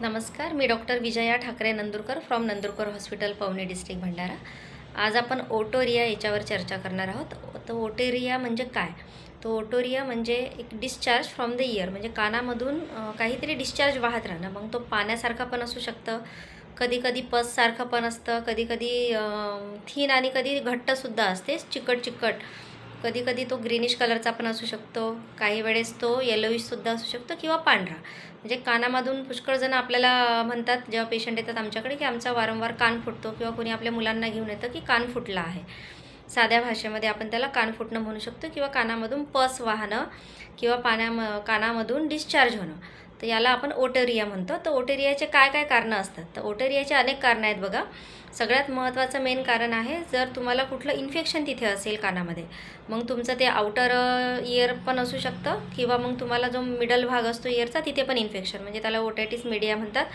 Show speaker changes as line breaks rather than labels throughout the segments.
नमस्कार मी doctor Vijaya Thakare Nandurkar from Nandurkar hospital Pavni district Bhandara. आज आपण otorrhoea याच्यावर चर्चा करणार आहोत. तर ओटेरिया म्हणजे काय? तो ओटोरिया म्हणजे एक डिस्चार्ज फ्रॉम द इयर म्हणजे कानामधून काहीतरी डिस्चार्ज वाहत राहणं. मग तो पाण्यासारखा पण असू शकतं. कधी कधी पससारखं पण असतं. कधी कधी थीन आणि कधी घट्टसुद्धा असते. चिकट चिकट कधी कधी तो ग्रीनिश कलरचा पण असू शकतो. काही वेळेस तो येलोईशसुद्धा असू शकतो किंवा पांढरा. म्हणजे कानामधून पुष्कळजणं आपल्याला म्हणतात जेव्हा पेशंट येतात आमच्याकडे की आमचा वारंवार कान फुटतो किंवा कोणी आपल्या मुलांना घेऊन येतं की कान फुटला आहे. साध्या भाषेमध्ये आपण त्याला कान फुटणं म्हणू शकतो किंवा कानामधून पस वाहणं किंवा पाण्याम कानामधून डिस्चार्ज होणं. तर याला आपण ओटेरिया म्हणतो. तर ओटेरियाचे काय काय कारणं असतात? तर ओटेरियाचे अनेक कारणं आहेत बघा. सगळ्यात महत्त्वाचं मेन कारण आहे जर तुम्हाला कुठलं इन्फेक्शन तिथे असेल कानामध्ये मग तुमचं ते आउटर इयर पण असू शकतं किंवा मग तुम्हाला जो मिडल भाग असतो इयरचा तिथे पण इन्फेक्शन म्हणजे त्याला ओटायटिस मीडिया म्हणतात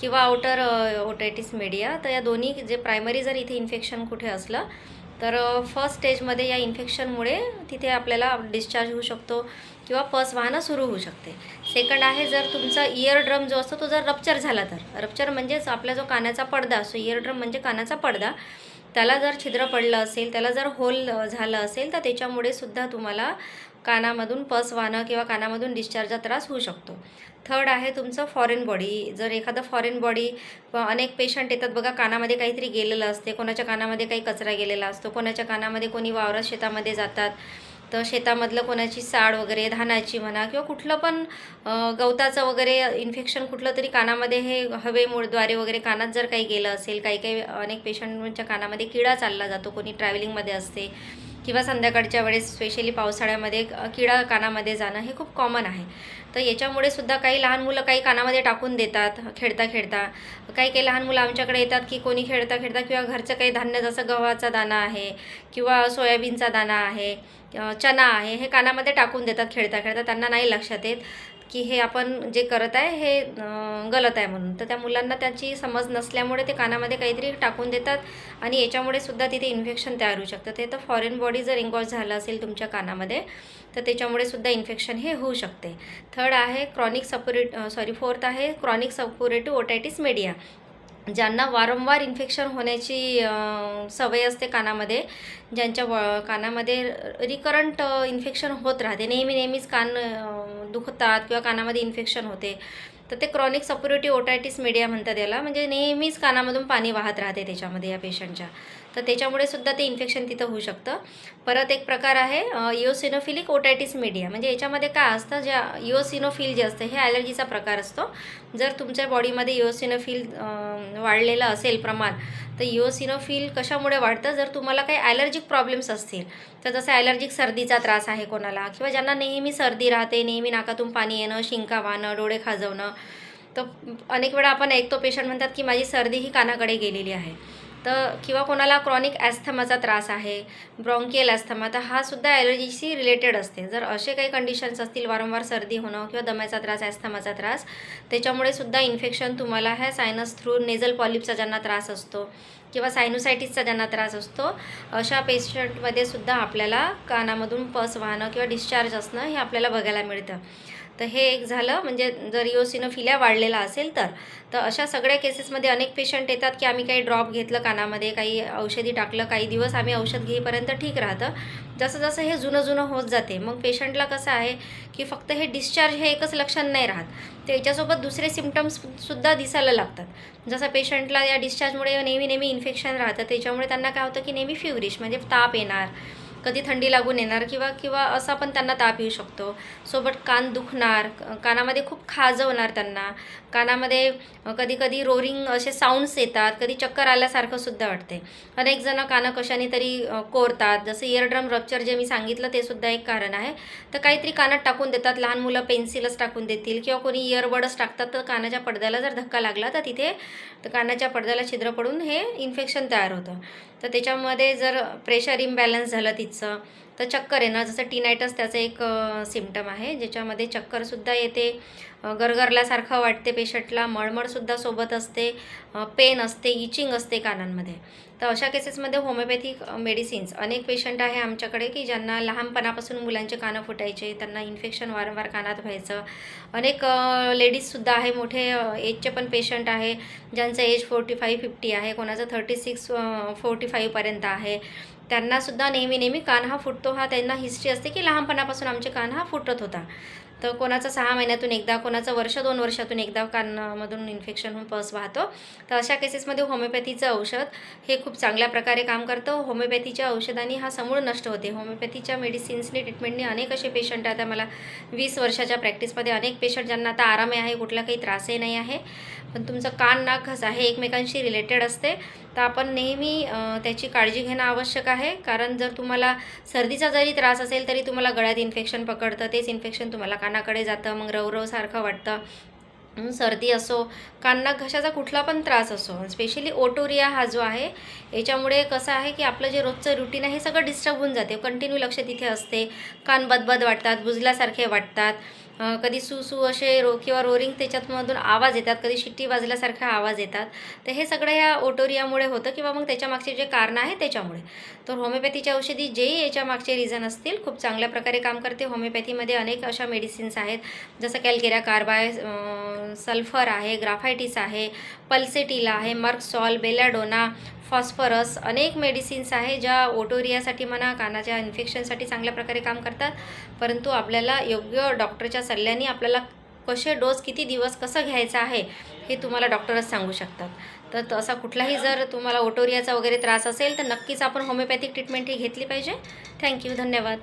किंवा आउटर ओटायटिस मीडिया तर या दोन्ही जे प्रायमरी जर इथे इन्फेक्शन कुठे असलं तर फर्स्ट स्टेजमध्ये या इन्फेक्शनमुळे तिथे आपल्याला डिस्चार्ज होऊ शकतो. किंवा पस वाहनं सुरू होऊ शकते. सेकंड आहे जर तुमचा इयर ड्रम जो असतो तो जर रप्चर झाला तर. रप्चर म्हणजेच आपला जो कानाचा पडदा असतो इयर ड्रम म्हणजे कानाचा पडदा त्याला जर छिद्र पडलं असेल त्याला जर होल झालं असेल तर त्याच्यामुळे सुद्धा तुम्हाला कानामधून पस वाहणं किंवा कानामधून डिस्चार्जचा त्रास होऊ शकतो. थर्ड आहे तुमचं फॉरेन बॉडी जर एखादं फॉरेन बॉडी अनेक पेशंट येतात बघा कानामध्ये काहीतरी गेलेलं असते कोणाच्या कानामध्ये काही कचरा गेलेला असतो कोणाच्या कानामध्ये कोणी वावरात शेतामध्ये जातात तर शेतामधलं कोणाची साड वगैरे धानाची म्हणा किंवा कुठलं पण गवताचं वगैरे इन्फेक्शन कुठलं तरी कानामध्ये हे हवेमुळेद्वारे वगैरे कानात जर काही गेलं असेल काही काही अनेक पेशंटच्या कानामध्ये किडा चालला जातो कोणी ट्रॅव्हलिंगमध्ये असते किंवा संध्याकाळच्या वेळेस स्पेशली पावसाळ्यामध्ये किडा कानामध्ये जाणं हे खूप कॉमन आहे. तर याच्यामुळे सुद्धा काही लहान मुलं काही कानामध्ये टाकून देतात खेळता खेळता. काही काही लहान मुलं आमच्याकडे येतात की कोणी खेळता खेळता किंवा घरचं काही धान्य जसं गव्हाचा दाणा आहे किंवा सोयाबीनचा दाणा आहे चना आहे हे कानामध्ये टाकून देतात खेळता खेळता त्यांना नाही लक्षात येत. की हे आपण जे करत आहे हे गलत आहे म्हणून. तर त्या मुलांना त्याची समज नसल्यामुळे ते कानामध्ये काहीतरी टाकून देतात आणि याच्यामुळे सुद्धा तिथे इन्फेक्शन तयार होऊ शकतं. ते तर फॉरेन बॉडी जर इंगॉज झालं असेल तुमच्या कानामध्ये तर त्याच्यामुळे सुद्धा इन्फेक्शन हे होऊ शकते. थर्ड आहे क्रॉनिक सपोरेट सॉरी फोर्थ आहे क्रॉनिक सपोरेटिव्ह ओटायटिस मीडिया ज्यांना वारंवार इन्फेक्शन होण्याची सवय असते कानामध्ये ज्यांच्या व कानामध्ये रिकरंट इन्फेक्शन होत राहते. नेहमी नेहमीच कान दुखतात किंवा कानामध्ये इन्फेक्शन होते तर ते क्रॉनिक सपोरेटिव्ह ओटायटिस मीडिया म्हणतात याला. म्हणजे नेहमीच कानामधून पाणी वाहत राहते त्याच्यामध्ये या पेशंटच्या तर त्याच्यामुळे सुद्धा ते इन्फेक्शन तिथं होऊ शकतं. परत एक प्रकार आहे इओसिनोफिलिक ओटायटिस मीडिया म्हणजे याच्यामध्ये काय असतं ज्या इओसिनोफिल जे असतं हे ॲलर्जीचा प्रकार असतो. जर तुमच्या बॉडीमध्ये इओसिनोफिल वाढलेलं असेल प्रमाण तर इओसिनोफिल कशामुळे वाढतं? जर तुम्हाला काही ॲलर्जिक प्रॉब्लेम्स असतील तर जसं ॲलर्जिक सर्दीचा त्रास आहे कोणाला किंवा ज्यांना नेहमी सर्दी राहते नेहमी नाकातून पाणी येणं शिंका वाहणं डोळे खाजवणं तर अनेक वेळा आपण ऐकतो पेशंट म्हणतात की माझी सर्दी ही कानाकडे गेलेली आहे. तर किंवा कोणाला क्रॉनिक ॲस्थमाचा त्रास आहे ब्रॉन्कियल ॲस्थमा तर हा सुद्धा ॲलर्जीशी रिलेटेड असते. जर असे काही कंडिशन्स असतील वारंवार सर्दी होणं किंवा दम्याचा त्रास ॲस्थमाचा त्रास त्याच्यामुळे सुद्धा इन्फेक्शन तुम्हाला ह्या सायनस थ्रू नेझल पॉलिपचा ज्यांना त्रास असतो किंवा सायनुसायटिसचा ज्यांना त्रास असतो अशा पेशंटमध्ये सुद्धा आपल्याला कानामधून पस वाहणं किंवा डिस्चार्ज असणं हे आपल्याला बघायला मिळतं. तर हे एक झालं. म्हणजे जर इओसिनोफिल्या वाढलेला असेल तर. तर अशा सगळ्या केसेसमध्ये अनेक पेशंट येतात की आम्ही काही ड्रॉप घेतलं कानामध्ये काही औषधी टाकलं काही दिवस आम्ही औषध घेईपर्यंत ठीक राहतं. जसं जसं हे जुनं जुनं होत जाते मग पेशंटला कसं आहे की फक्त हे डिस्चार्ज हे एकच लक्षण नाही राहत. त्याच्यासोबत दुसरे सिमटम्ससुद्धा दिसायला लागतात. जसं पेशंटला या डिस्चार्जमुळे नेहमी नेहमी इन्फेक्शन राहतं त्याच्यामुळे त्यांना काय होतं की नेहमी फ्युरिश म्हणजे ताप येणार. कधी थंडी लागून येणार किंवा किंवा असा पण त्यांना ताप येऊ शकतो. सोबत कान दुखणार कानामध्ये खूप खाजवणार त्यांना. कानामध्ये कधी कधी रोरिंग असे साऊंड्स येतात कधी चक्कर आल्यासारखं सुद्धा वाटते. अनेक जणं कानं कशाने तरी कोरतात. जसं इयरड्रम रप्चर जे मी सांगितलं ते सुद्धा एक कारण आहे. तर काहीतरी कानात टाकून देतात. लहान मुलं पेन्सिलच टाकून देतील किंवा कोणी इयरबडच टाकतात तर कानाच्या पडद्याला जर धक्का लागला तर तिथे तर कानाच्या पडद्याला छिद्र पडून हे इन्फेक्शन तयार होतं. तर त्याच्यामध्ये जर प्रेशर इम्बॅलन्स झालं तिचं व्हायचं तर चक्कर येणं जसं टीनायटस त्याचं एक सिमटम आहे. ज्याच्यामध्ये चक्करसुद्धा येते गरगरल्यासारखं वाटते पेशंटला मळमळसुद्धा सोबत असते पेन असते इचिंग असते कानांमध्ये. तर अशा केसेसमध्ये होमिओपॅथिक मेडिसिन्स अनेक पेशंट आहे आमच्याकडे की ज्यांना लहानपणापासून मुलांचे कानं फुटायचे त्यांना इन्फेक्शन वारंवार कानात व्हायचं. अनेक लेडीजसुद्धा आहे मोठे एजचे पण पेशंट आहे ज्यांचं एज फोर्टी फाईव्ह फिफ्टी आहे. कोणाचं थर्टी सिक्स फोर्टी फाईव्हपर्यंत आहे. त्यांनासुद्धा नेहमी नेहमी कान हा फुटतो हा त्यांना हिस्ट्री असते की लहानपणापासून आमचे कान हा फुटत होता. तर कोणाचा सहा महिन्यातून एकदा कोणाचं वर्ष दोन वर्षातून एकदा कानामधून इन्फेक्शन होऊन पस वाहतो. तर अशा केसेसमध्ये होमिओपॅथीचं औषध हे खूप चांगल्या प्रकारे काम करतं. होमिओपॅथीच्या औषधांनी हा समूळ नष्ट होते. होमिओपॅथीच्या मेडिसिन्सने ट्रीटमेंटने अनेक असे पेशंट आता मला वीस वर्षाच्या प्रॅक्टिसमध्ये अनेक पेशंट ज्यांना आता आराम आहे कुठला काही त्रासही नाही आहे. पण तुमचं कान नाक घसा हे एकमेकांशी रिलेटेड असते तर आपण नेहमी त्याची काळजी घेणं आवश्यक आहे. कारण जर तुम्हाला सर्दीचा जरी त्रास असेल तरी तुम्हाला गळ्यात इन्फेक्शन पकडतं तेच इन्फेक्शन तुम्हाला कानाकडे जातं मग रवरवसारखं वाटतं. सर्दी असो कानाक घशाचा कुठला पण त्रास असो स्पेशली ओटोरिया हा जो आहे याच्यामुळे कसं आहे की आपलं जे रोजचं रुटीन आहे हे सगळं डिस्टर्ब होऊन जाते. कंटिन्यू लक्ष तिथे असते. कान बदबद वाटतात बुजल्यासारखे वाटतात. कधी सू सू असे रो किंवा रोरिंग त्याच्यातमधून आवाज येतात कधी शिट्टी वाजल्यासारखा आवाज येतात. तर हे सगळं ह्या ओटोरियामुळे होतं किंवा मग त्याच्या मागचे जे कारणं आहे त्याच्यामुळे. तर होमिओपॅथीच्या औषधी जेही याच्या मागचे रिझन असतील खूप चांगल्या प्रकारे काम करते. होमिओपॅथीमध्ये अनेक अशा मेडिसिन्स आहेत जसं कॅल्केरिया कार्बाय सल्फर आहे ग्राफायटिस आहे पल्सेटिला आहे मर्कसॉल बेलाडोना फॉस्फरस अनेक मेडिसिन्स आहे ज्या ओटोरियासाठी म्हणा कानाच्या इन्फेक्शनसाठी चांगल्या प्रकारे काम करतात. परंतु आपल्याला योग्य डॉक्टरच्या सल्ल्याने आपल्याला कसे डोस किती दिवस कसं घ्यायचं आहे हे तुम्हाला डॉक्टरच सांगू शकतात. तर तसा कुठलाही जर तुम्हाला ओटोरियाचा वगैरे त्रास असेल तर नक्कीच आपण होमिओपॅथिक ट्रीटमेंट ही घेतली पाहिजे. थँक्यू धन्यवाद.